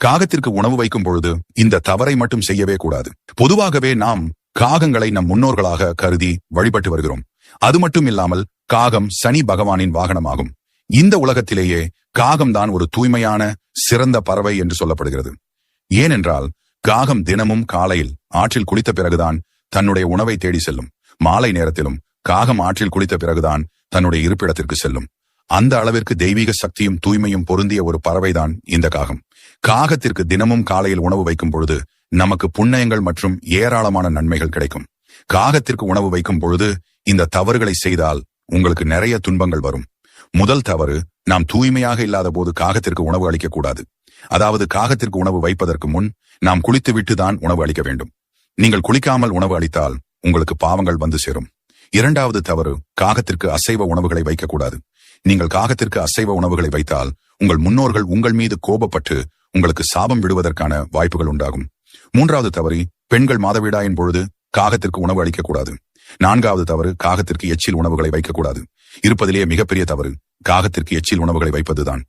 காகத்திற்கு உணவு வைக்கும் பொழுது இந்த தவறை மட்டும் செய்யவே கூடாது. பொதுவாகவே நாம் காகங்களை நம் முன்னோர்களாக கருதி வழிபட்டு வருகிறோம். அது மட்டும் இல்லாமல் காகம் சனி பகவானின் வாகனமாகும். இந்த உலகத்திலேயே காகம்தான் ஒரு தூய்மையான சிறந்த பறவை என்று சொல்லப்படுகிறது. ஏனென்றால் காகம் தினமும் காலையில் ஆற்றில் குளித்த பிறகுதான் தன்னுடைய உணவை தேடி செல்லும். மாலை நேரத்திலும் காகம் ஆற்றில் குளித்த பிறகுதான் தன்னுடைய இருப்பிடத்திற்கு செல்லும். அந்த அளவிற்கு தெய்வீக சக்தியும் தூய்மையும் பொருந்திய ஒரு பறவைதான் இந்த காகம். காகத்திற்கு தினமும் காலையில் உணவு வைக்கும் பொழுது நமக்கு புண்ணயங்கள் மற்றும் ஏராளமான நன்மைகள் கிடைக்கும். காகத்திற்கு உணவு வைக்கும் பொழுது இந்த தவறுகளை செய்தால் உங்களுக்கு நிறைய துன்பங்கள் வரும். முதல் தவறு நாம் தூய்மையாக இல்லாத போது காகத்திற்கு உணவு அளிக்கக்கூடாது அதாவது காகத்திற்கு உணவு வைப்பதற்கு முன் நாம் குளித்துவிட்டு தான் உணவு அளிக்க வேண்டும். நீங்கள் குளிக்காமல் உணவு அளித்தால் உங்களுக்கு பாவங்கள் வந்து சேரும். இரண்டாவது தவறு காகத்திற்கு அசைவ உணவுகளை வைக்கக்கூடாது. நீங்கள் காகத்திற்கு அசைவ உணவுகளை வைத்தால் உங்கள் முன்னோர்கள் உங்கள் மீது கோபப்பட்டு உங்களுக்கு சாபம் விடுவதற்கான வாய்ப்புகள் உண்டாகும். மூன்றாவது தவறு பெண்கள் மாதவிடாயின் பொழுது காகத்திற்கு உணவு அளிக்கக்கூடாது. நான்காவது தவறு காகத்திற்கு எச்சில் உணவுகளை வைக்கக்கூடாது. இருப்பதிலேயே மிகப்பெரிய தவறு காகத்திற்கு எச்சில் உணவுகளை வைப்பதுதான்.